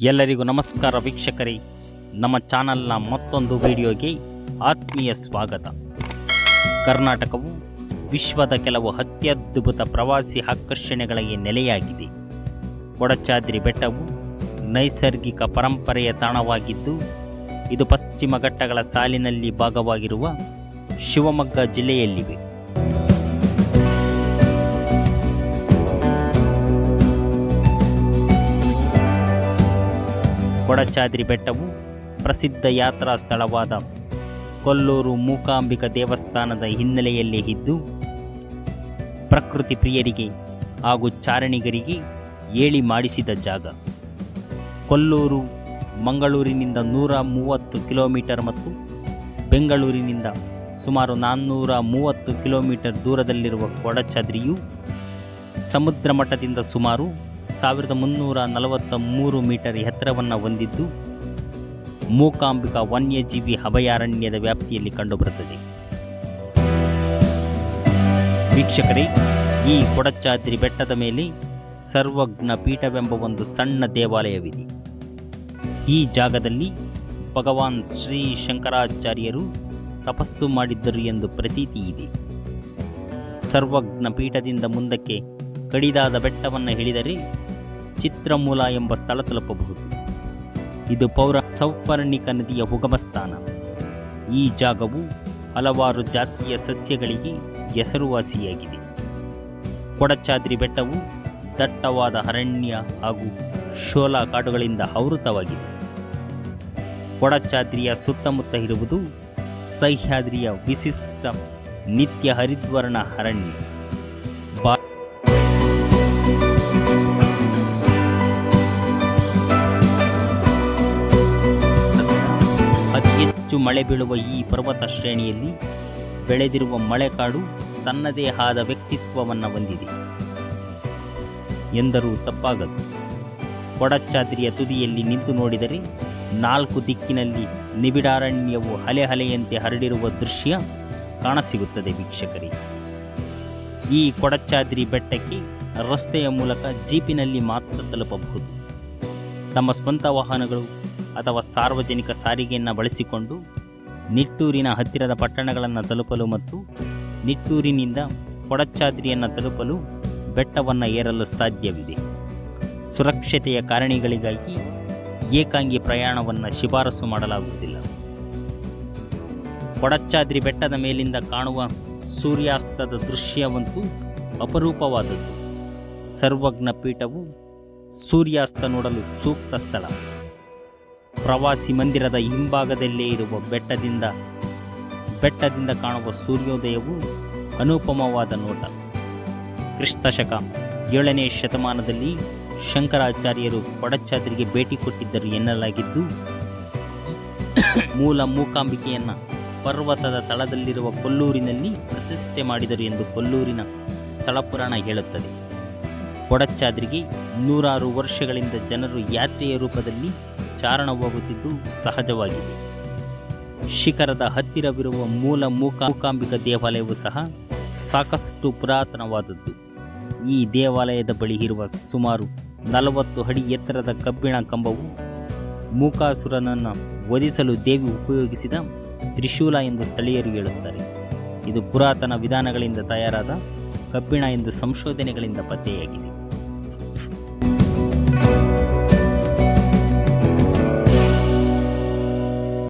ಎಲ್ಲರಿಗೂ ನಮಸ್ಕಾರ ವೀಕ್ಷಕರೇ. ನಮ್ಮ ಚಾನಲ್ನ ಮತ್ತೊಂದು ವಿಡಿಯೋಗೆ ಆತ್ಮೀಯ ಸ್ವಾಗತ. ಕರ್ನಾಟಕವು ವಿಶ್ವದ ಕೆಲವು ಅತ್ಯದ್ಭುತ ಪ್ರವಾಸಿ ಆಕರ್ಷಣೆಗಳಿಗೆ ನೆಲೆಯಾಗಿದೆ. ಕೊಡಚಾದ್ರಿ ಬೆಟ್ಟವು ನೈಸರ್ಗಿಕ ಪರಂಪರೆಯ ತಾಣವಾಗಿದ್ದು, ಇದು ಪಶ್ಚಿಮ ಘಟ್ಟಗಳ ಸಾಲಿನಲ್ಲಿ ಭಾಗವಾಗಿರುವ ಶಿವಮೊಗ್ಗ ಜಿಲ್ಲೆಯಲ್ಲಿವೆ. ಕೊಡಚಾದ್ರಿ ಬೆಟ್ಟವು ಪ್ರಸಿದ್ಧ ಯಾತ್ರಾ ಸ್ಥಳವಾದ ಕೊಲ್ಲೂರು ಮೂಕಾಂಬಿಕ ದೇವಸ್ಥಾನದ ಹಿನ್ನೆಲೆಯಲ್ಲೇ ಇದ್ದು, ಪ್ರಕೃತಿ ಪ್ರಿಯರಿಗೆ ಹಾಗೂ ಚಾರಣಿಗರಿಗೆ ಏಳಿ ಮಾಡಿಸಿದ ಜಾಗ. ಕೊಲ್ಲೂರು ಮಂಗಳೂರಿನಿಂದ ನೂರ ಮೂವತ್ತು ಕಿಲೋಮೀಟರ್ ಮತ್ತು ಬೆಂಗಳೂರಿನಿಂದ ಸುಮಾರು ನಾನ್ನೂರ ಮೂವತ್ತು ಕಿಲೋಮೀಟರ್ ದೂರದಲ್ಲಿರುವ ಕೊಡಚಾದ್ರಿಯು ಸಮುದ್ರ ಮಟ್ಟದಿಂದ ಸುಮಾರು ಸಾವಿರದ ಮುನ್ನೂರ ನಲವತ್ತ ಮೂರು ಮೀಟರ್ ಎತ್ತರವನ್ನು ಹೊಂದಿದ್ದು ಮೂಕಾಂಬಿಕಾ ವನ್ಯಜೀವಿ ಅಭಯಾರಣ್ಯದ ವ್ಯಾಪ್ತಿಯಲ್ಲಿ ಕಂಡುಬರುತ್ತದೆ. ವೀಕ್ಷಕರೇ, ಈ ಕೊಡಚಾದ್ರಿ ಬೆಟ್ಟದ ಮೇಲೆ ಸರ್ವಜ್ಞ ಪೀಠವೆಂಬ ಒಂದು ಸಣ್ಣ ದೇವಾಲಯವಿದೆ. ಈ ಜಾಗದಲ್ಲಿ ಭಗವಾನ್ ಶ್ರೀ ಶಂಕರಾಚಾರ್ಯರು ತಪಸ್ಸು ಮಾಡಿದ್ದರು ಎಂದು ಪ್ರತೀತಿ ಇದೆ. ಸರ್ವಜ್ಞ ಪೀಠದಿಂದ ಮುಂದಕ್ಕೆ ಕಡಿದಾದ ಬೆಟ್ಟವನ್ನು ಹಿಡಿದರೆ ಚಿತ್ರಮೂಲ ಎಂಬ ಸ್ಥಳ ತಲುಪಬಹುದು. ಇದು ಪೌರ ಸೌಪರ್ಣಿಕ ನದಿಯ ಉಗಮ ಸ್ಥಾನ ಈ ಜಾಗವು ಹಲವಾರು ಜಾತಿಯ ಸಸ್ಯಗಳಿಗೆ ಹೆಸರುವಾಸಿಯಾಗಿದೆ. ಕೊಡಚಾದ್ರಿ ಬೆಟ್ಟವು ದಟ್ಟವಾದ ಅರಣ್ಯ ಹಾಗೂ ಶೋಲಾ ಕಾಡುಗಳಿಂದ ಆವೃತವಾಗಿದೆ. ಕೊಡಚಾದ್ರಿಯ ಸುತ್ತಮುತ್ತ ಇರುವುದು ಸಹ್ಯಾದ್ರಿಯ ವಿಶಿಷ್ಟ ನಿತ್ಯ ಹರಿದ್ವರ್ಣ ಅರಣ್ಯ. ಹೆಚ್ಚು ಮಳೆ ಬೀಳುವ ಈ ಪರ್ವತ ಶ್ರೇಣಿಯಲ್ಲಿ ಬೆಳೆದಿರುವ ಮಳೆಕಾಡು ತನ್ನದೇ ಆದ ವ್ಯಕ್ತಿತ್ವವನ್ನು ಹೊಂದಿದೆ ಎಂದರೂ ತಪ್ಪಾಗದು. ಕೊಡಚಾದ್ರಿಯ ತುದಿಯಲ್ಲಿ ನಿಂತು ನೋಡಿದರೆ ನಾಲ್ಕು ದಿಕ್ಕಿನಲ್ಲಿ ನಿಬಿಡಾರಣ್ಯವು ಹಲೆ ಹಲೆಯಂತೆ ಹರಡಿರುವ ದೃಶ್ಯ ಕಾಣಸಿಗುತ್ತದೆ ವೀಕ್ಷಕರಿಗೆ ಈ ಕೊಡಚಾದ್ರಿ ಬೆಟ್ಟಕ್ಕೆ ರಸ್ತೆಯ ಮೂಲಕ ಜೀಪಿನಲ್ಲಿ ಮಾತ್ರ ತಲುಪಬಹುದು. ತಮ್ಮ ಸ್ವಂತ ವಾಹನಗಳು ಅಥವಾ ಸಾರ್ವಜನಿಕ ಸಾರಿಗೆಯನ್ನು ಬಳಸಿಕೊಂಡು ನಿಟ್ಟೂರಿನ ಹತ್ತಿರದ ಪಟ್ಟಣಗಳನ್ನು ತಲುಪಲು ಮತ್ತು ನಿಟ್ಟೂರಿನಿಂದ ಕೊಡಚಾದ್ರಿಯನ್ನು ತಲುಪಲು ಬೆಟ್ಟವನ್ನು ಏರಲು ಸಾಧ್ಯವಿದೆ. ಸುರಕ್ಷತೆಯ ಕಾರಣಗಳಿಗಾಗಿ ಏಕಾಂಗಿ ಪ್ರಯಾಣವನ್ನು ಶಿಫಾರಸು ಮಾಡಲಾಗುವುದಿಲ್ಲ. ಕೊಡಚಾದ್ರಿ ಬೆಟ್ಟದ ಮೇಲಿಂದ ಕಾಣುವ ಸೂರ್ಯಾಸ್ತದ ದೃಶ್ಯವಂತೂ ಅಪರೂಪವಾದದ್ದು. ಸರ್ವಜ್ಞ ಪೀಠವು ಸೂರ್ಯಾಸ್ತ ನೋಡಲು ಸೂಕ್ತ ಸ್ಥಳ. ಪ್ರವಾಸಿ ಮಂದಿರದ ಹಿಂಭಾಗದಲ್ಲೇ ಇರುವ ಬೆಟ್ಟದಿಂದ ಬೆಟ್ಟದಿಂದ ಕಾಣುವ ಸೂರ್ಯೋದಯವು ಅನುಪಮವಾದ ನೋಟ. ಕ್ರಿಸ್ತಶಕ ಏಳನೇ ಶತಮಾನದಲ್ಲಿ ಶಂಕರಾಚಾರ್ಯರು ಕೊಡಚಾದ್ರಿಗೆ ಭೇಟಿ ಕೊಟ್ಟಿದ್ದರು ಎನ್ನಲಾಗಿದ್ದು, ಮೂಲ ಮೂಕಾಂಬಿಕೆಯನ್ನು ಪರ್ವತದ ತಳದಲ್ಲಿರುವ ಕೊಲ್ಲೂರಿನಲ್ಲಿ ಪ್ರತಿಷ್ಠೆ ಮಾಡಿದರು ಎಂದು ಕೊಲ್ಲೂರಿನ ಸ್ಥಳ ಪುರಾಣ ಹೇಳುತ್ತದೆ. ಕೊಡಚಾದ್ರಿಗೆ ನೂರಾರು ವರ್ಷಗಳಿಂದ ಜನರು ಯಾತ್ರೆಯ ರೂಪದಲ್ಲಿ ಚಾರಣ ಹೋಗುತ್ತಿದ್ದು ಸಹಜವಾಗಿದೆ. ಶಿಖರದ ಹತ್ತಿರವಿರುವ ಮೂಲ ಮೂಕ ಮೂಕಾಂಬಿಕ ದೇವಾಲಯವು ಸಹ ಸಾಕಷ್ಟು ಪುರಾತನವಾದದ್ದು. ಈ ದೇವಾಲಯದ ಬಳಿ ಇರುವ ಸುಮಾರು ನಲವತ್ತು ಅಡಿ ಎತ್ತರದ ಕಬ್ಬಿಣ ಕಂಬವು ಮೂಕಾಸುರನನ್ನು ವಧಿಸಲು ದೇವಿ ಉಪಯೋಗಿಸಿದ ತ್ರಿಶೂಲ ಎಂದು ಸ್ಥಳೀಯರು ಹೇಳುತ್ತಾರೆ. ಇದು ಪುರಾತನ ವಿಧಾನಗಳಿಂದ ತಯಾರಾದ ಕಬ್ಬಿಣ ಎಂದು ಸಂಶೋಧನೆಗಳಿಂದ ಪತ್ತೆಯಾಗಿದೆ.